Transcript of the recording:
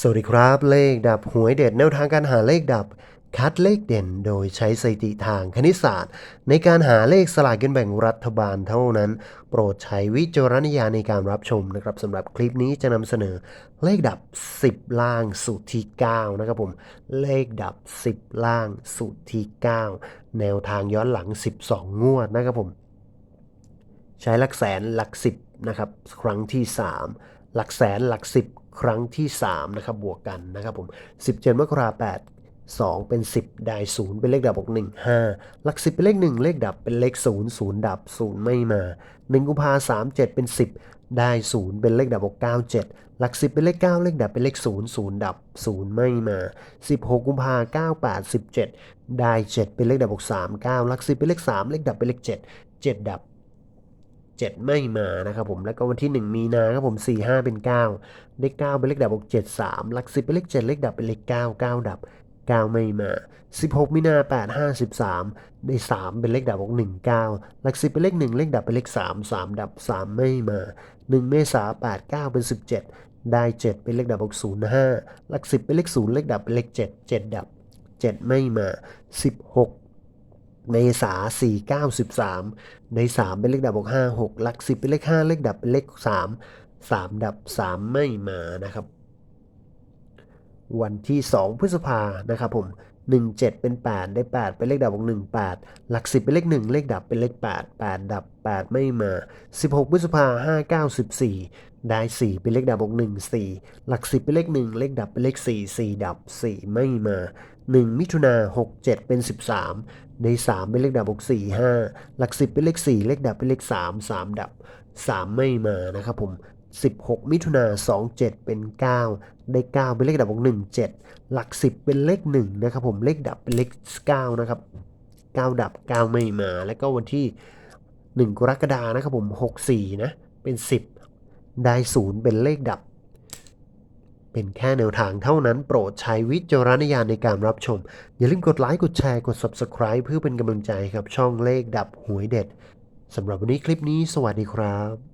สวัสดีครับ เลขดับหวยเด็ดแนวทางการหาเลขดับ คัดเลขเด่นโดยใช้สถิติทางคณิตศาสตร์ ในการหาเลขสลากกินแบ่งรัฐบาลเท่านั้น โปรดใช้วิจารณญาณในการรับชมนะครับสำหรับคลิปนี้จะนำเสนอเลขดับ 10 ล่างสูตรที่ 9 นะครับผม เลขดับ 10 ล่างสูตรที่ 9 แนวทางย้อนหลัง 12 งวดนะครับผม ใช้หลักแสนหลักสิบนะครับครั้งที่ 3 หลักแสนหลักสิบ ครั้งที่ 3 นะครับ บวกกันนะครับผม 17 มกราแปดสองเป็น 10 ได้ศูนย์เป็นเลขดับบวก1 5 หลัก 10 เป็นเลข 1 เลขดับเป็นเลข 0 0 ดับ 0 ไม่มา 1 กุมภาสามเจ็ดเป็น 10 ได้ 0 เป็นเลขดับบวก9 7 หลัก 10 เป็นเลข 9 เลขดับเป็นเลข 0 0 ดับ 0 ไม่มา 16 กุมภา9 8 17 ได้ 7 เป็นเลขดับบวก3 9 หลัก 10 เป็นเลข 3 เลขดับเป็นเลข 7 7 ดับ 7 ไม่มานะครับผมแล้วก็วันที่ 1 มีนาครับผม 4 5 เป็น 9 เลข 9 เป็นเลขดับบวก7 3 หลัก 10 เป็นเลข 7 เลขดับเป็นเลข 9 9 ดับ 9 ไม่มา 16 มีนา 8 5 13 ได้ 3 เป็นเลขดับบวก1 9 หลัก 10 เป็นเลข 1 เลขดับเป็นเลข 3 3 ดับ 3 ไม่มา 1 เมษา8 9 เป็น 17 ได้ 7 เป็นเลขดับบวก0 5 หลัก 10 เป็นเลข 0 เลขดับเป็นเลข 7 7 ดับ 7 ไม่มา 16 เมษา4 9 13 ใน 3 เป็นเลขดับบวก5 6หลัก 10 เป็นเลข 5 เลขดับเป็นเลข 3 3 ดับ 3 ไม่มานะครับ วันที่ 2 พฤษภานะครับผม 17 เป็น 8 ได้ 8 เป็นเลขดับบวก1 8 หลัก 10 เป็นเลข 1 เลขดับเป็นเลข 8 8 ดับ 8 ไม่มา 16พฤษภา5 9 14 ได้ 4 เป็นเลขดับบวก1 4 หลัก 10 เป็นเลข 1 เลขดับเป็นเลข 4 4 ดับ 4 ไม่มา 1 มิถุนา6 7 เป็น 13 ได้ 3 เป็นเลขดับบวก4 5 หลัก 10 เป็นเลข 4 เลขดับเป็นเลข 3 3 ดับ 3 ไม่มานะครับผม 16 มิถุนา27 เป็น 9 ได้ 9 เป็นเลขดับบวก1 7 หลัก 10 เป็นเลข 1 นะครับผม เลขดับเป็นเลข 9 นะครับ 9 ดับ 9 ไม่มา แล้วก็วันที่ 1 กรกฎานะครับผม 64 นะ เป็น 10 ได้ 0 เป็นเลขดับ เป็นแค่แนวทางเท่านั้น โปรดใช้วิจารณญาณในการรับชม อย่าลืมกดไลค์ กดแชร์ กด Subscribe เพื่อเป็นกำลังใจครับช่องเลขดับหวยเด็ดสำหรับวันนี้คลิปนี้ สวัสดีครับ